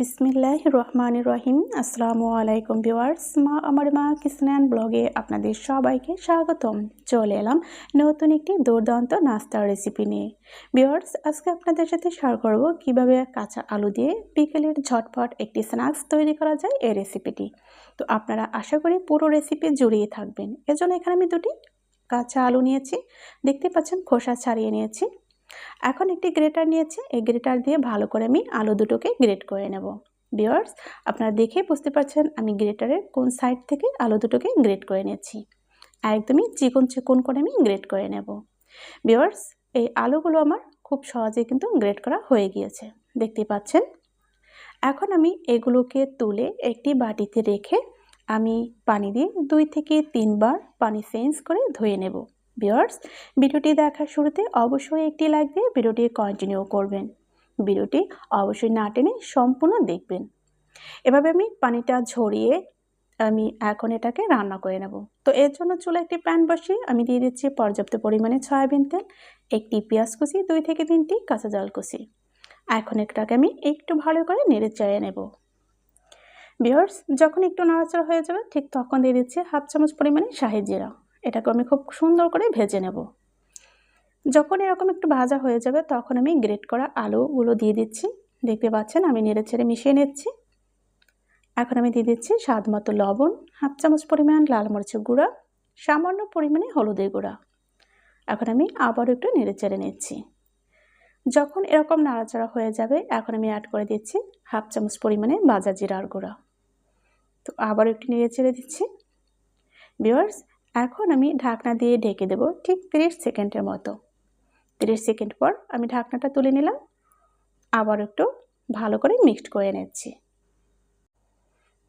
বিসমিল্লাহ রহমান রহিম আসসালামু আলাইকুম ভিওয়ার্স মা আমার মা কিসনান ব্লগে আপনাদের সবাইকে স্বাগতম। চলে এলাম নতুন একটি দুর্দান্ত নাস্তার রেসিপি নিয়ে। ভিওয়ার্স আজকে আপনাদের সাথে শেয়ার করব কীভাবে কাঁচা আলু দিয়ে বিকেলের ঝটপট একটি স্ন্যাক্স তৈরি করা যায় এই রেসিপিটি। তো আপনারা আশা করি পুরো রেসিপি জুড়িয়ে থাকবেন। এজন্য এখানে আমি দুটি কাঁচা আলু নিয়েছি। দেখতে পাচ্ছেন খোসা ছাড়িয়ে নিয়েছি। এখন একটি গ্রেটার নিয়েছি। এই গ্রেটার দিয়ে ভালো করে আমি আলু দুটোকে গ্রেট করে নেব। বিয়ার্স, আপনারা দেখে বুঝতে পারছেন আমি গ্রেটারের কোন সাইড থেকে আলু দুটোকে গ্রেট করে নিয়েছি। একদমই চিকন চিকন করে আমি গ্রেট করে নেব। বিয়ার্স, এই আলুগুলো আমার খুব সহজে কিন্তু গ্রেট করা হয়ে গিয়েছে। দেখতে পাচ্ছেন? এখন আমি এগুলোকে তুলে একটি বাটিতে রেখে আমি পানি দিয়ে দুই থেকে তিনবার পানি চেঞ্জ করে ধুয়ে নেব। ভিউয়ার্স, ভিডিওটি দেখার শুরুতে অবশ্যই একটি লাইক দিয়ে ভিডিওটি কন্টিনিউ করবেন। ভিডিওটি অবশ্যই না টেনে সম্পূর্ণ দেখবেন। এভাবে আমি পানিটা ঝরিয়ে আমি এখন এটাকে রান্না করে নেব। তো এর জন্য চুলে একটি প্যান বসিয়ে আমি দিয়ে দিচ্ছি পর্যাপ্ত পরিমাণে সয়াবিন তেল, একটি পেঁয়াজ কুচি, দুই থেকে তিনটি কাঁচা জল কুচি। এখন এটাকে আমি একটু ভালো করে নেড়ে চেয়ে নেব। বিয়ার্স যখন একটু নাড়াচাড়া হয়ে যাবে, ঠিক তখন দিয়ে দিচ্ছি হাফ চামচ পরিমাণে শাহি জিরা। এটাকে আমি খুব সুন্দর করে ভেজে নেব। যখন এরকম একটু ভাজা হয়ে যাবে, তখন আমি গ্রেট করা আলুগুলো দিয়ে দিচ্ছি। দেখতে পাচ্ছেন, আমি নেড়ে ছেড়ে মিশিয়ে নিচ্ছি। এখন আমি দিয়ে দিচ্ছি স্বাদ মতো লবণ, হাফ চামচ পরিমাণ লাল মরিচের গুঁড়া, সামান্য পরিমাণে হলুদের গুঁড়া। এখন আমি আবার একটু নেড়ে চেড়ে নিচ্ছি। যখন এরকম নাড়াচাড়া হয়ে যাবে, এখন আমি অ্যাড করে দিচ্ছি হাফ চামচ পরিমাণে বাজা জিরার গুঁড়া। তো আবার একটু নেড়ে চেড়ে দিচ্ছি। বিয়ার্স এখন আমি ঢাকনা দিয়ে ঢেকে দেব ঠিক তিরিশ সেকেন্ডের মতো। তিরিশ সেকেন্ড পর আমি ঢাকনাটা তুলে নিলাম। আবার একটু ভালো করে মিক্সড করে নিচ্ছি।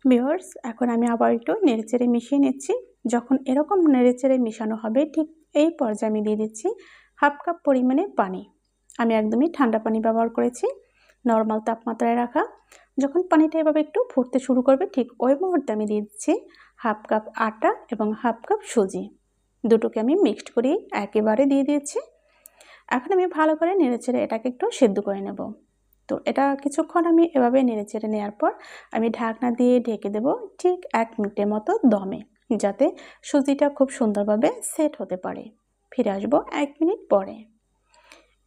বিয়ার্স এখন আমি আবার একটু নেড়েচেড়ে মিশিয়ে নিচ্ছি। যখন এরকম নেড়েচেড়ে মিশানো হবে, ঠিক এই পর্যায়ে আমি দিয়ে দিচ্ছি হাফ কাপ পরিমাণে পানি। আমি একদমই ঠান্ডা পানি ব্যবহার করেছি, নর্মাল তাপমাত্রায় রাখা। যখন পানিটা এভাবে একটু ফুটতে শুরু করবে, ঠিক ওই মুহূর্তে আমি দিয়ে দিচ্ছি হাফ কাপ আটা এবং হাফ কাপ সুজি। দুটোকে আমি মিক্সড করে একেবারে দিয়ে দিয়েছি। এখন আমি ভালো করে নেড়েচেড়ে এটাকে একটু সেদ্ধ করে নেব। তো এটা কিছুক্ষণ আমি এভাবে নেড়েচেড়ে নেওয়ার পর আমি ঢাকনা দিয়ে ঢেকে দেব ঠিক এক মিনিটের মতো দমে যাতে সুজিটা খুব সুন্দরভাবে সেট হতে পারে। ফিরে আসব এক মিনিট পরে।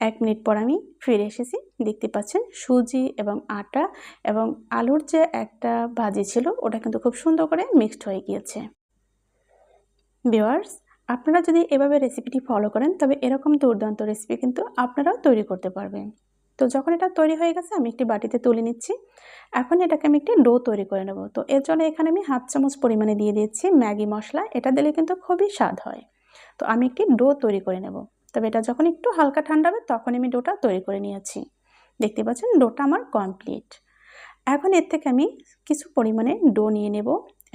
এক মিনিট পর আমি ফিরে এসেছি। দেখতে পাচ্ছেন সুজি এবং আটা এবং আলুর যে একটা ভাজি ছিল, ওটা কিন্তু খুব সুন্দর করে মিক্সড হয়ে গিয়েছে। ভিওয়ার্স আপনারা যদি এভাবে রেসিপিটি ফলো করেন, তবে এরকম দুর্দান্ত রেসিপি কিন্তু আপনারাও তৈরি করতে পারবেন। তো যখন এটা তৈরি হয়ে গেছে, আমি একটি বাটিতে তুলে নিচ্ছি। এখন এটাকে আমি একটি ডো তৈরি করে নেব। তো এর জন্য এখানে আমি হাফ চামচ পরিমাণে দিয়ে দিচ্ছি ম্যাগি মশলা। এটা দিলে কিন্তু খুবই স্বাদ হয়। তো আমি একটি ডো তৈরি করে নেব। তবে এটা যখন একটু হালকা ঠান্ডা হবে তখন আমি ডোটা তৈরি করে নিয়েছি। দেখতে পাচ্ছেন, ডোটা আমার কমপ্লিট এখন এর থেকে আমি কিছু পরিমাণে ডো নিয়ে নেব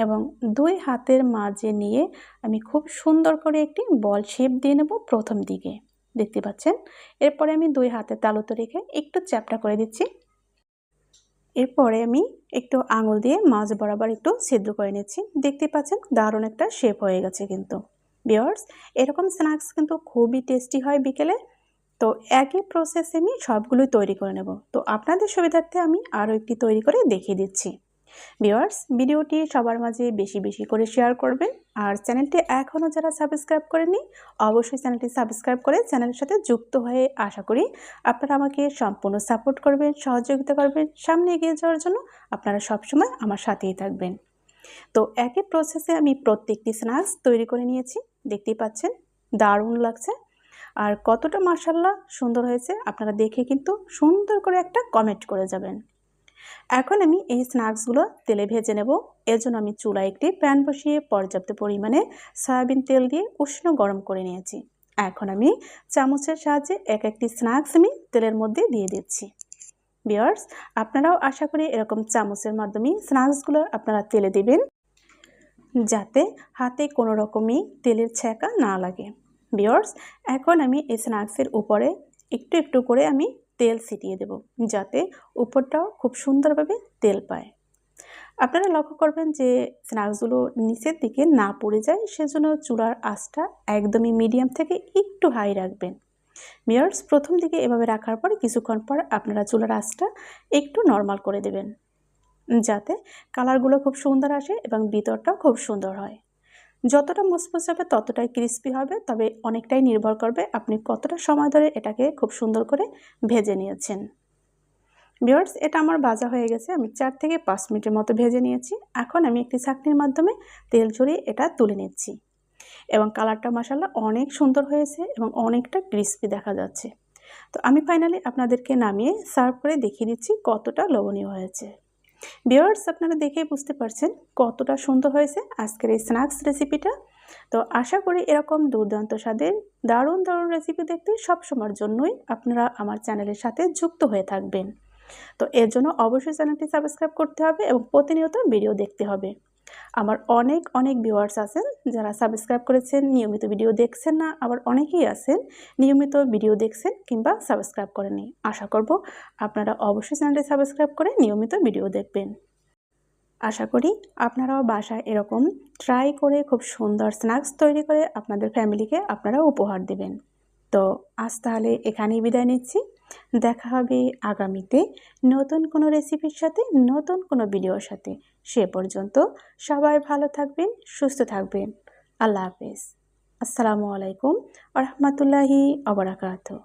এবং দুই হাতের মাঝে নিয়ে আমি খুব সুন্দর করে একটি বল শেপ দিয়ে নেব প্রথম দিকে। দেখতে পাচ্ছেন, এরপরে আমি দুই হাতে তালুতে রেখে একটু চ্যাপটা করে দিচ্ছি। এরপরে আমি একটু আঙুল দিয়ে মাছ বরাবর একটু সিদ্ধ করে নিচ্ছি। দেখতে পাচ্ছেন, দারুণ একটা শেপ হয়ে গেছে কিন্তু। বিয়ার্স, এরকম স্ন্যাক্স কিন্তু খুবই টেস্টি হয় বিকেলে। তো একই প্রসেসে আমি সবগুলোই তৈরি করে নেব। তো আপনাদের সুবিধার্থে আমি আরও একটি তৈরি করে দেখিয়ে দিচ্ছি। ভিওয়ার্স ভিডিওটি সবার মাঝে বেশি বেশি করে শেয়ার করবেন। আর চ্যানেলটি এখনও যারা সাবস্ক্রাইব করেনি অবশ্যই চ্যানেলটি সাবস্ক্রাইব করে চ্যানেলের সাথে যুক্ত হয়ে আশা করি আপনারা আমাকে সম্পূর্ণ সাপোর্ট করবেন, সহযোগিতা করবেন, সামনে এগিয়ে যাওয়ার জন্য আপনারা সবসময় আমার সাথেই থাকবেন। তো একই প্রসেসে আমি প্রত্যেকটি স্ন্যাক্স তৈরি করে নিয়েছি। দেখতেই পাচ্ছেন, দারুণ লাগছে। আর কতটা মাসাল্লা সুন্দর হয়েছে, আপনারা দেখে কিন্তু সুন্দর করে একটা কমেন্ট করে যাবেন। এখন আমি এই স্ন্যাক্সগুলো তেলে ভেজে নেব। এর জন্য আমি চুলায় একটি প্যান বসিয়ে পর্যাপ্ত পরিমাণে সয়াবিন তেল দিয়ে উষ্ণ গরম করে নিয়েছি। এখন আমি চামচের সাহায্যে এক একটি স্ন্যাক্স আমি তেলের মধ্যে দিয়ে দিচ্ছি। বিয়ার্স আপনারাও আশা করি এরকম চামচের মাধ্যমে স্ন্যাক্সগুলো আপনারা তেলে দেবেন। যাতে হাতে কোনো রকমই তেলের ছ্যাঁকা না লাগে। বিয়ার্স এখন আমি এই স্ন্যাক্সের উপরে একটু একটু করে আমি তেল ছিটিয়ে দেব, যাতে উপরটাও খুব সুন্দরভাবে তেল পায়। আপনারা লক্ষ্য করবেন যে স্ন্যাক্সগুলো নিচের দিকে না পড়ে যায়, সেজন্য চূড়ার আঁচটা একদমই মিডিয়াম থেকে একটু হাই রাখবেন। মিয়ার্স প্রথম দিকে এভাবে রাখার পর কিছুক্ষণ পর আপনারা চুলার আঁচটা একটু নর্মাল করে দেবেন। যাতে কালারগুলো খুব সুন্দর আসে এবং ভিতরটাও খুব সুন্দর হয়। যতটা মুসমুস হবে ততটাই ক্রিস্পি হবে, তবে অনেকটাই নির্ভর করবে আপনি কতটা সময় ধরে এটাকে খুব সুন্দর করে ভেজে নিয়েছেন। বিয়ার্স এটা আমার ভাজা হয়ে গেছে। আমি চার থেকে পাঁচ মিনিটের মতো ভেজে নিয়েছি। এখন আমি একটি ছাকনির মাধ্যমে তেল ঝরিয়ে এটা তুলে নিচ্ছি। এবং কালারটা মশালা অনেক সুন্দর হয়েছে এবং অনেকটা ক্রিস্পি দেখা যাচ্ছে। তো আমি ফাইনালি আপনাদেরকে নামিয়ে সার্ভ করে দেখিয়ে দিচ্ছি কতটা লবণীয় হয়েছে। বিয়ার্স আপনারা দেখেই বুঝতে পারছেন কতটা সুন্দর হয়েছে আজকের এই স্ন্যাক্স রেসিপিটা তো আশা করি এরকম দুর্দান্ত স্বাদের, দারুণ দারুণ রেসিপি দেখতে সব সময়ের জন্যই আপনারা আমার চ্যানেলের সাথে যুক্ত হয়ে থাকবেন। তো এর জন্য অবশ্যই চ্যানেলটি সাবস্ক্রাইব করতে হবে এবং প্রতিনিয়ত ভিডিও দেখতে হবে। আমার অনেক অনেক ভিউয়ার্স আছেন যারা সাবস্ক্রাইব করেছেন, নিয়মিত ভিডিও দেখছেন না, আবার অনেকেই আছেন নিয়মিত ভিডিও দেখছেন কিংবা সাবস্ক্রাইব করেনি আশা করব আপনারা অবশ্যই চ্যানেলটি সাবস্ক্রাইব করে নিয়মিত ভিডিও দেখবেন। আশা করি আপনারাও বাসায় এরকম ট্রাই করে খুব সুন্দর স্ন্যাক্স তৈরি করে আপনাদের ফ্যামিলিকে আপনারা উপহার দেবেন। তো আজ তাহলে এখানেই বিদায় নিচ্ছি। দেখা হবে আগামীতে নতুন কোনো রেসিপির সাথে, নতুন কোনো ভিডিওর সাথে। সে পর্যন্ত সবাই ভালো থাকবেন, সুস্থ থাকবেন। আল্লাহ হাফেজ। আসসালামু আলাইকুম রহমতুল্লাহি আবরাকাতু